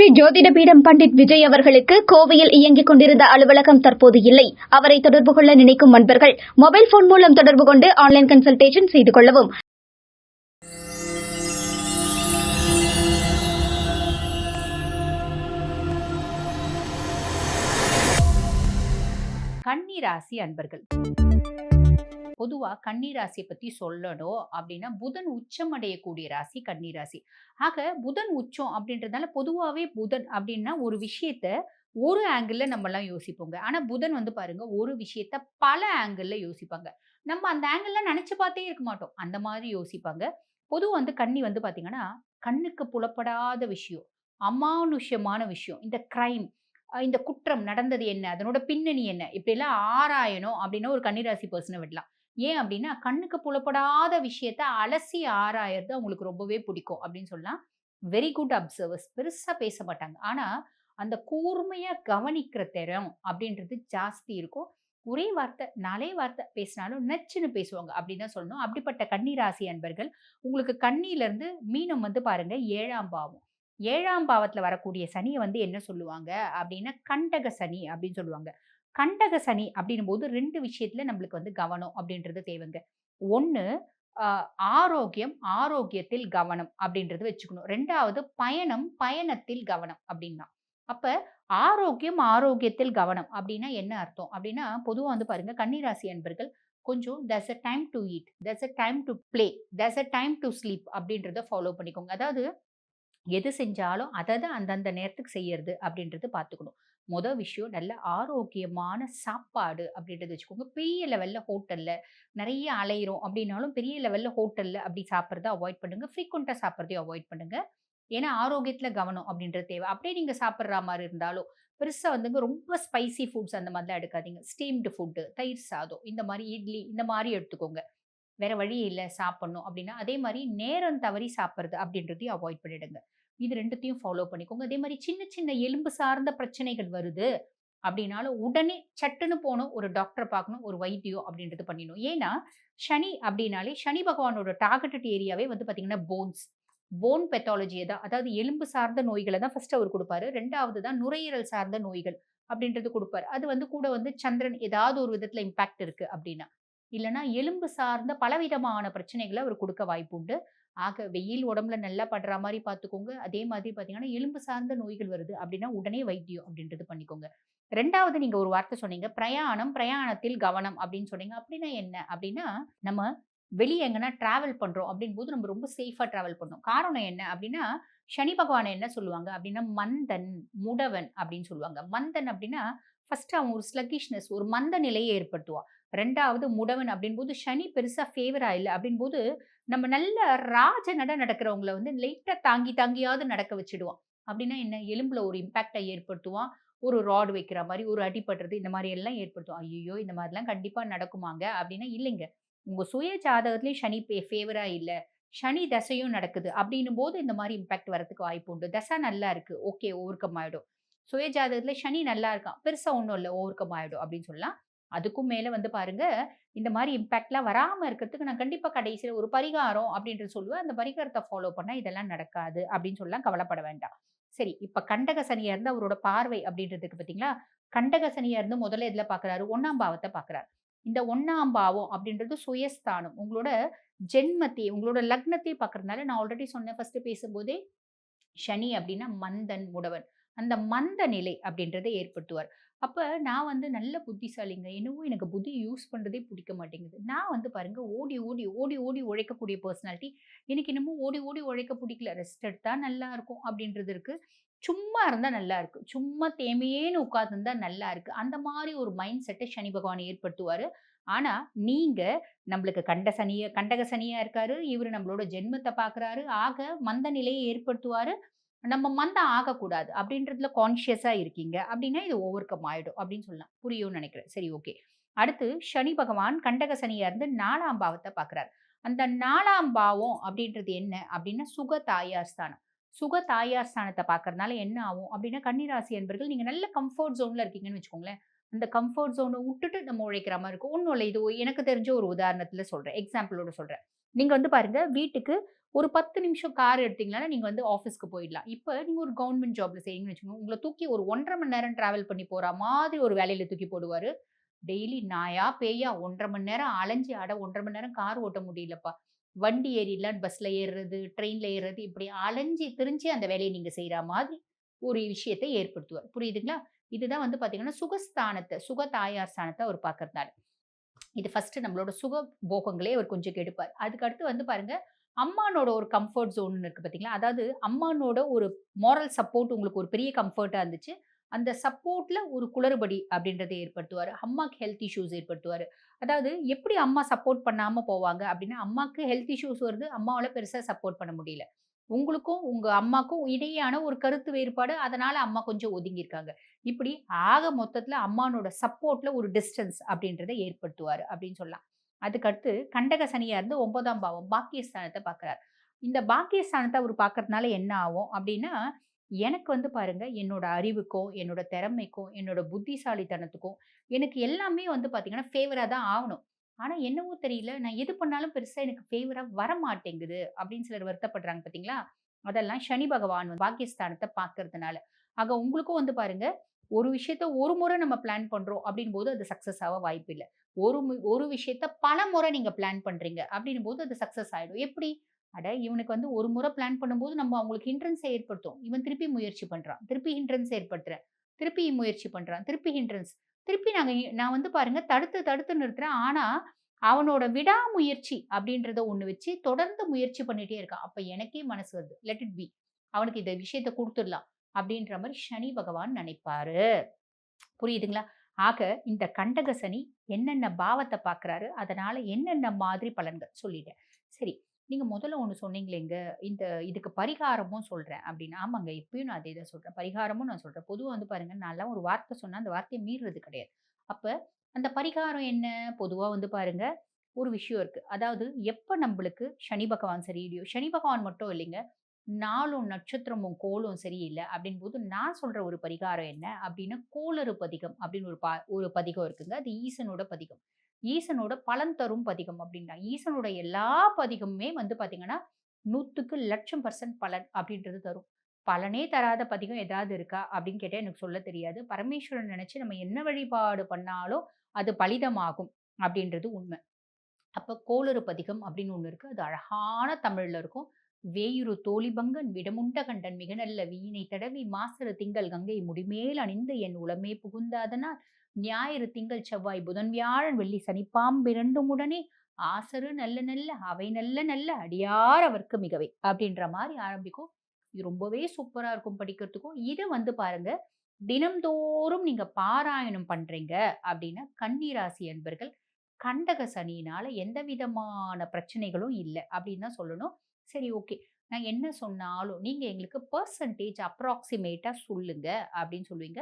ஸ்ரீ ஜோதிடபீடம் பண்டிட் விஜய் அவர்களுக்கு கோவையில் இயங்கிக் கொண்டிருந்த அலுவலகம் தற்போது இல்லை. அவரை தொடர்பு கொள்ள நினைக்கும் நண்பர்கள் மொபைல் போன் மூலம் தொடர்பு கொண்டு ஆன்லைன் கன்சல்டேஷன் செய்து கொள்ளவும். கன்னி ராசி அன்பர்கள். பொதுவாக கன்னி ராசியை பற்றி சொல்லணும் அப்படின்னா புதன் உச்சம் அடையக்கூடிய ராசி கன்னி ராசி. ஆக புதன் உச்சம் அப்படின்றதால பொதுவாகவே புதன் அப்படின்னா ஒரு விஷயத்த ஒரு ஆங்கிளில் நம்மலாம் யோசிப்போங்க. ஆனால் புதன் வந்து பாருங்க ஒரு விஷயத்த பல ஆங்கிளில் யோசிப்பாங்க. நம்ம அந்த ஆங்கிளில் நினச்சி பார்த்தே இருக்க மாட்டோம். அந்த மாதிரி யோசிப்பாங்க. பொதுவாக வந்து கன்னி வந்து பார்த்தீங்கன்னா கண்ணுக்கு புலப்படாத விஷயம் அமானுஷ்யமான விஷயம். இந்த கிரைம் இந்த குற்றம் நடந்தது என்ன அதனோட பின்னணி என்ன இப்படிலாம் ஆராயணும் அப்படின்னா ஒரு கன்னிராசி பர்சனை விடலாம். ஏன் அப்படின்னா கண்ணுக்கு புலப்படாத விஷயத்த அலசி ஆராயறது அவங்களுக்கு ரொம்பவே பிடிக்கும் அப்படின்னு சொல்லலாம். வெரி குட் அப்சர்வர்ஸ் பெருசாக பேச மாட்டாங்க. ஆனால் அந்த கூர்மையாக கவனிக்கிற திறம் அப்படின்றது ஜாஸ்தி இருக்கும். ஒரே வார்த்தை நாலே வார்த்தை பேசினாலும் நச்சுன்னு பேசுவாங்க அப்படின்னு தான் சொல்லணும். அப்படிப்பட்ட கன்னிராசி அன்பர்கள் உங்களுக்கு கண்ணிலிருந்து மீனம் வந்து பாருங்க ஏழாம் பாவம். ஏழாம் பாவத்தில் வரக்கூடிய சனியை வந்து என்ன சொல்லுவாங்க அப்படின்னா கண்டக சனி அப்படின்னு சொல்லுவாங்க. கண்டக சனி அப்படின்னும் போது ரெண்டு விஷயத்துல நம்மளுக்கு வந்து கவனம் அப்படின்றது தேவைங்க. ஒன்று ஆரோக்கியம் ஆரோக்கியத்தில் கவனம் அப்படின்றது வச்சுக்கணும். ரெண்டாவது பயணம் பயணத்தில் கவனம் அப்படின்னா. அப்ப ஆரோக்கியம் ஆரோக்கியத்தில் கவனம் அப்படின்னா என்ன அர்த்தம்? அப்படின்னா பொதுவாக வந்து பாருங்க கன்னிராசி அன்பர்கள் கொஞ்சம் there's a time to eat there's a time to play thus a time to sleep அப்படின்றத ஃபாலோ பண்ணிக்கோங்க. அதாவது எது செஞ்சாலும் அதை தான் அந்தந்த நேரத்துக்கு செய்யறது அப்படின்றது பார்த்துக்கணும் மொதல் விஷயம் நல்ல ஆரோக்கியமான சாப்பாடு அப்படின்றது வச்சுக்கோங்க. பெரிய லெவலில் ஹோட்டலில் நிறைய அலையிறோம் அப்படின்னாலும் பெரிய லெவலில் ஹோட்டலில் அப்படி சாப்பிட்றத அவாய்ட் பண்ணுங்கள் ஃப்ரீக்வெண்ட்டாக சாப்பிட்றதையும் அவாய்ட் பண்ணுங்கள் ஏன்னா ஆரோக்கியத்தில் கவனம் அப்படின்றது தேவை. அப்படியே நீங்கள் சாப்பிட்ற மாதிரி இருந்தாலும் பெருசாக வந்துங்க ரொம்ப ஸ்பைசி ஃபுட்ஸ் அந்த மாதிரிலாம் எடுக்காதீங்க. ஸ்டீம்டு ஃபுட்டு தயிர் சாதம் இந்த மாதிரி இட்லி இந்த மாதிரி எடுத்துக்கோங்க. வேற வழி இல்லை சாப்பிடணும். அப்படின்னா அதே மாதிரி நேரம் தவறி சாப்பிட்றது அப்படின்றதையும் அவாய்ட் பண்ணிடுங்க. இது ரெண்டுத்தையும் ஃபாலோ பண்ணிக்கோங்க. அதே மாதிரி சின்ன சின்ன எலும்பு சார்ந்த பிரச்சனைகள் வருது அப்படின்னாலும் உடனே சட்டுன்னு போகணும் ஒரு டாக்டரை பார்க்கணும் ஒரு வைத்தியம் அப்படின்றது பண்ணிடணும். ஏன்னா சனி அப்படின்னாலே சனி பகவானோட டார்கெட்டட் ஏரியாவே வந்து பார்த்தீங்கன்னா போன்ஸ் போன் பெத்தாலஜியை தான் அதாவது எலும்பு சார்ந்த நோய்களை தான் ஃபர்ஸ்ட் அவர் கொடுப்பாரு. ரெண்டாவது தான் நுரையீரல் சார்ந்த நோய்கள் அப்படின்றது கொடுப்பாரு. அது வந்து கூட வந்து சந்திரன் ஏதாவது ஒரு விதத்தில் இம்பாக்ட் இருக்கு அப்படின்னா. இல்லைனா எலும்பு சார்ந்த பலவிதமான பிரச்சனைகளை அவர் கொடுக்க வாய்ப்பு உண்டு. ஆக வெயில் உடம்புல நல்லா படுற மாதிரி பார்த்துக்கோங்க. அதே மாதிரி பார்த்தீங்கன்னா எலும்பு சார்ந்த நோய்கள் வருது அப்படின்னா உடனே வைத்தியம் அப்படின்றது பண்ணிக்கோங்க. ரெண்டாவது நீங்க ஒரு வார்த்தை சொன்னீங்க. பிரயாணம் பிரயாணத்தில் கவனம் அப்படின்னு சொன்னீங்க. அப்படின்னா என்ன? அப்படின்னா நம்ம வெளியே எங்கன்னா டிராவல் பண்றோம் அப்படின் போது நம்ம ரொம்ப சேஃபா டிராவல் பண்ணோம். காரணம் என்ன? அப்படின்னா சனி பகவான் என்ன சொல்லுவாங்க? அப்படின்னா மந்தன் முடவன் அப்படின்னு சொல்லுவாங்க. மந்தன் அப்படின்னா ஃபர்ஸ்ட் அவன் ஒரு ஸ்லக்கிஷ்னஸ் ஒரு மந்த நிலையை ஏற்படுத்துவான். ரெண்டாவது முடவன் அப்படின்போது சனி பெருசா ஃபேவரா இல்லை. அப்படின்போது நம்ம நல்ல ராஜ நட நடக்கிறவங்கள வந்து லைட்டா தாங்கி தாங்கியாவது நடக்க வச்சிடுவான். அப்படின்னா என்ன? எலும்புல ஒரு இம்பாக்டை ஏற்படுத்துவான். ஒரு ராடு வைக்கிற மாதிரி ஒரு அடிப்படுறது இந்த மாதிரி எல்லாம் ஏற்படுத்தும் ஐயோ இந்த மாதிரிலாம் கண்டிப்பாக நடக்குமாங்க அப்படின்னா இல்லைங்க. உங்கள் சுய ஜாதகத்துலேயும் சனி பே ஃபேவராக இல்லை. சனி தசையும் நடக்குது. அப்படின்னும் போது இந்த மாதிரி இம்பாக்ட் வரதுக்கு வாய்ப்பு உண்டு. தசை நல்லா இருக்குது ஓகே ஓவர்கம் ஆகிடும் சுய ஜாதகத்தில் சனி நல்லா இருக்கான். பெருசாக ஒன்றும் இல்லை. ஓவர்கம் ஆகிடும் அப்படின்னு சொல்லலாம். அதுக்கும் மேலே வந்து பாருங்க இந்த மாதிரி இம்பாக்ட்லாம் வராமல் இருக்கிறதுக்கு நான் கண்டிப்பாக கடைசியில் ஒரு பரிகாரம் அப்படின்றது சொல்லுவேன். அந்த பரிகாரத்தை ஃபாலோ பண்ணால் இதெல்லாம் நடக்காது அப்படின்னு சொல்லலாம். கவலைப்பட வேண்டாம். சரி இப்போ கண்டக சனியாக இருந்து அவரோட பார்வை அப்படின்றதுக்கு பார்த்தீங்களா கண்டக சனியாக இருந்து முதல்ல இதில் பார்க்குறாரு ஒன்றாம் பாவத்தை பார்க்குறாரு இந்த ஒன்றாம் பாவம் அப்படின்றது சுயஸ்தானம். உங்களோட ஜென்மத்தை உங்களோட லக்னத்தை பார்க்கறதுனால நான் ஆல்ரெடி சொன்னேன். ஃபர்ஸ்ட் பேசும்போதே சனி அப்படின்னா மந்தன் முடவன். அந்த மந்த நிலை அப்படின்றத ஏற்படுத்துவார். அப்போ நான் வந்து நல்ல புத்திசாலிங்க. என்னவோ எனக்கு புத்தி யூஸ் பண்ணுறதே பிடிக்க மாட்டேங்குது. நான் வந்து பாருங்கள் ஓடி ஓடி ஓடி ஓடி உழைக்கக்கூடிய பர்சனாலிட்டி எனக்கு என்னமோ ஓடி ஓடி உழைக்க பிடிக்கல. ரெஸ்ட் எடுத்தால் நல்லா இருக்கும் அப்படின்றது இருக்குது சும்மா இருந்தால் நல்லா இருக்குது சும்மா தேமையேன்னு உட்காந்துருந்தா நல்லா இருக்குது அந்த மாதிரி ஒரு மைண்ட் செட்டை சனி பகவான் ஏற்படுத்துவார். ஆனால் நீங்கள் நம்மளுக்கு கண்ட சனியை கண்டக சனியாக இருக்காரு. இவர் நம்மளோட ஜென்மத்தை பார்க்குறாரு. ஆக மந்த நிலையை ஏற்படுத்துவார். நம்ம மந்தம் ஆகக்கூடாது. அப்படின்றதுல கான்ஷியஸாக இருக்கீங்க. அப்படின்னா இது ஓவர் கம் ஆகிடும் அப்படின்னு சொல்லலாம். புரியும்னு நினைக்கிறேன். சரி ஓகே. அடுத்து சனி பகவான் கண்டக சனியாக இருந்து நாலாம் பாவத்தை பாக்குறாரு அந்த நாலாம் பாவம் அப்படின்றது என்ன? அப்படின்னா சுக தாயார் ஸ்தானம். சுக தாயார் ஸ்தானத்தை பார்க்கறதுனால என்ன ஆகும்? அப்படின்னா கன்னிராசி என்பர்கள் நீங்கள் நல்ல கம்ஃபர்ட் ஜோனில் இருக்கீங்கன்னு வச்சுக்கோங்களேன். அந்த கம்ஃபர்ட் ஜோனை விட்டுட்டு நம்ம உழைக்கிற மாதிரி இருக்கும். ஒன்றும் இல்லை. இது எனக்கு தெரிஞ்ச ஒரு உதாரணத்தில் சொல்கிறேன் எக்ஸாம்பிளோட சொல்கிறேன் நீங்கள் வந்து பாருங்கள் வீட்டுக்கு ஒரு பத்து நிமிஷம் கார் எடுத்தீங்கன்னா நீங்கள் வந்து ஆஃபீஸ்க்கு போயிடலாம். இப்போ நீங்கள் ஒரு கவர்மெண்ட் ஜாப்ல செய்யுங்கன்னு வச்சுக்கோங்க உங்களை தூக்கி ஒரு ஒன்றரை மணி நேரம் டிராவல் பண்ணி போகிற மாதிரி ஒரு வேலையில் தூக்கி போடுவார். டெய்லி நாயா பேயா ஒன்றரை மணி நேரம் அலைஞ்சு அட ஒன்றரை மணி நேரம் கார் ஓட்ட முடியலப்பா. வண்டி ஏறிடலாம் பஸ்ஸில் ஏறுறது ட்ரெயினில் ஏறுறது இப்படி அலைஞ்சு திரிஞ்சு அந்த வேலையை நீங்கள் செய்கிற மாதிரி ஒரு விஷயத்தை ஏற்படுத்துவார். புரியுதுங்களா? இதுதான் வந்து பார்த்தீங்கன்னா சுகஸ்தானத்தை சுக தாயார் ஸ்தானத்தை அவர் பார்க்கறதால இது ஃபஸ்ட்டு நம்மளோட சுக போகங்களே அவர் கொஞ்சம் கெடுப்பார். அதுக்கு அடுத்து வந்து பாருங்கள் அம்மானோட ஒரு கம்ஃபர்ட் ஜோன் இருக்கு பார்த்தீங்களா அதாவது அம்மானோட ஒரு மாரல் சப்போர்ட் உங்களுக்கு ஒரு பெரிய கம்ஃபர்ட்டாக இருந்துச்சு. அந்த சப்போர்ட்ல ஒரு குளறுபடி அப்படின்றத ஏற்படுத்துவார். அம்மாக்கு ஹெல்த் இஷ்யூஸ் ஏற்படுத்துவார். அதாவது எப்படி அம்மா சப்போர்ட் பண்ணாம போவாங்க அப்படின்னா அம்மாக்கு ஹெல்த் இஷ்யூஸ் வருது அம்மாவால் பெருசாக சப்போர்ட் பண்ண முடியல. உங்களுக்கும் உங்க அம்மாக்கும் இடையான ஒரு கருத்து வேறுபாடு அதனால அம்மா கொஞ்சம் ஒதுங்கியிருக்காங்க இப்படி ஆக மொத்தத்தில் அம்மானோட சப்போர்ட்ல ஒரு டிஸ்டன்ஸ் அப்படின்றத ஏற்படுத்துவார் அப்படின்னு சொல்லலாம். அதுக்கடுத்து கண்டக சனியாக இருந்து ஒன்பதாம் பாவம் பாக்கியஸ்தானத்தை பார்க்குறார் இந்த பாக்கியஸ்தானத்தை அவர் பார்க்கறதுனால என்ன ஆகும் அப்படின்னா எனக்கு வந்து பாருங்க என்னோட அறிவுக்கும் என்னோட திறமைக்கும் என்னோட புத்திசாலித்தனத்துக்கும் எனக்கு எல்லாமே வந்து பார்த்தீங்கன்னா ஃபேவராக தான் ஆகணும். ஆனால் என்னவோ தெரியல நான் எது பண்ணாலும் பெருசாக எனக்கு ஃபேவராக வர மாட்டேங்குது அப்படின்னு சிலர் வருத்தப்படுறாங்க பார்த்தீங்களா அதெல்லாம் சனி பகவான் பாகிஸ்தானத்தை பார்க்கறதுனால ஆக உங்களுக்கும் வந்து பாருங்க ஒரு விஷயத்த ஒரு முறை நம்ம பிளான் பண்ணுறோம் அப்படின் போது அது சக்ஸஸாக ஆக வாய்ப்பு இல்லை ஒரு மு- ஒரு விஷயத்த பல முறை நீங்கள் பிளான் பண்ணுறீங்க அப்படின்னும் போது அது சக்ஸஸ் ஆயிடும். எப்படி? அட இவனுக்கு வந்து ஒரு முறை பிளான் பண்ணும்போது நம்ம அவங்களுக்கு ஹிண்ட்ரன்ஸை ஏற்படுத்தும். இவன் திருப்பி முயற்சி பண்ணுறான் திருப்பி ஹிண்ட்ரன்ஸ் ஏற்படுத்துறேன். திருப்பி முயற்சி பண்ணுறான் திருப்பி ஹிண்ட்ரன்ஸ் திருப்பி நாங்கள் நான் வந்து பாருங்க தடுத்து தடுத்து நிறுத்துறேன். ஆனால் அவனோட விடாமுயற்சி அப்படின்றத ஒண்ணு வச்சு தொடர்ந்து முயற்சி பண்ணிகிட்டே இருக்கான். அப்போ எனக்கே மனசு வருது. லெட் இட் பி அவனுக்கு இந்த விஷயத்த கொடுத்துடலாம். அப்படின்ற மாதிரி சனி பகவான் நினைப்பாரு. புரியுதுங்களா? ஆக இந்த கண்டக சனி என்னென்ன பாவத்தை பார்க்குறாரு அதனால் என்னென்ன மாதிரி பலன்கள் சொல்லிட்டேன் சரி நீங்கள் முதல்ல ஒன்று சொன்னீங்களேங்க இந்த இதுக்கு பரிகாரமும் சொல்கிறேன் அப்படின்னு. ஆமாங்க இப்பயும் நான் அதே தான் சொல்கிறேன் பரிகாரமும் நான் சொல்கிறேன் பொதுவாக வந்து பாருங்கள் நான்லாம் ஒரு வார்த்தை சொன்னால் அந்த வார்த்தையை மீறுறது கிடையாது. அப்போ அந்த பரிகாரம் என்ன? பொதுவாக வந்து பாருங்க ஒரு விஷயம் இருக்கு. அதாவது எப்போ நம்மளுக்கு சனி பகவான் சரியில்லையோ சனி பகவான் மட்டும் இல்லைங்க நாளும் நட்சத்திரமும் கோளும் சரியில்லை அப்படின் போது நான் சொல்கிற ஒரு பரிகாரம் என்ன அப்படின்னா கோளறு பதிகம் அப்படின்னு ஒரு பா ஒரு பதிகம் இருக்குங்க. அது ஈசனோட பதிகம். ஈசனோட பலன் தரும் பதிகம் அப்படின்னா ஈசனோட எல்லா பதிகமுமே வந்து பார்த்தீங்கன்னா நூற்றுக்கு லட்சம் பர்சன்ட் பலன் அப்படின்றது தரும். பலனே தராத பதிகம் ஏதாவது இருக்கா அப்படின்னு கேட்டால் எனக்கு சொல்ல தெரியாது. பரமேஸ்வரன் நினச்சி நம்ம என்ன வழிபாடு பண்ணாலும் அது பலிதமாகும் அப்படின்றது உண்மை. அப்போ கோளறு பதிகம் அப்படின்னு ஒன்று இருக்குது அது அழகான தமிழில் இருக்கும். வேயுரு தோழிபங்கன் விடமுண்ட கண்டன் மிக நல்ல வீணை தடவி மாசரு திங்கள் கங்கை முடிமேல் அணிந்து என் உளமே புகுந்தாதனால். ஞாயிறு திங்கள் செவ்வாய் புதன் வியாழன் வெள்ளி சனிப்பாம்பிரண்டும் உடனே ஆசரு நல்ல நல்ல அவை நல்ல நல்ல அடியார் அவருக்கு மிகவை அப்படின்ற மாதிரி ஆரம்பிக்கும். இது ரொம்பவே சூப்பரா இருக்கும் படிக்கிறதுக்கும். இதை வந்து பாருங்க தினம்தோறும் நீங்க பாராயணம் பண்றீங்க அப்படின்னா கன்னிராசி அன்பர்கள் கண்டக சனியினால எந்த விதமான பிரச்சனைகளும் இல்லை அப்படின்னு தான் சொல்லணும். சரி ஓகே. நான் என்ன சொன்னாலும் நீங்கள் எங்களுக்கு பர்சன்டேஜ் அப்ராக்சிமேட்டாக சொல்லுங்க அப்படின்னு சொல்லுவீங்க.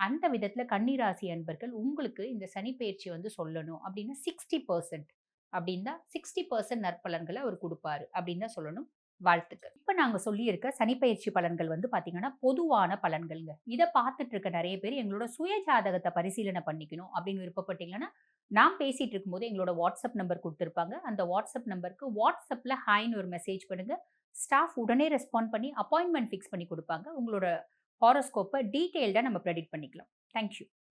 அந்த விதத்தில் கன்னிராசி அன்பர்கள் உங்களுக்கு இந்த சனிப்பயிற்சி வந்து சொல்லணும் அப்படின்னா சிக்ஸ்டி பர்சன்ட் அப்படின்னா சிக்ஸ்டி பர்சன்ட் நற்பலன்களை அவர் கொடுப்பாரு அப்படின்னு தான் சொல்லணும். வாழ்த்துக்கள். இப்போ நாங்கள் சொல்லியிருக்க சனிப்பயிற்சி பலன்கள் வந்து பார்த்தீங்கன்னா பொதுவான பலன்கள்ங்க. இதை பார்த்துட்டு இருக்க நிறைய பேர் எங்களோட சுய ஜாதகத்தை பரிசீலனை பண்ணிக்கணும் அப்படின்னு விருப்பப்பட்டீங்கன்னா நான் பேசிகிட்டு இருக்கும்போது எங்களோட வாட்ஸ்அப் நம்பர் கொடுத்துருப்பாங்க. அந்த வாட்ஸ்அப் நம்பருக்கு வாட்ஸ்அப்பில் ஹாய்னு ஒரு மெசேஜ் பண்ணுங்க. ஸ்டாஃப் உடனே ரெஸ்பாண்ட் பண்ணி அப்பாயின்மெண்ட் ஃபிக்ஸ் பண்ணி கொடுப்பாங்க. உங்களோட ஹாரோஸ்கோப்பை டீட்டெயில்டாக நம்ம ப்ரெடிக்ட் பண்ணிக்கலாம். தேங்க்யூ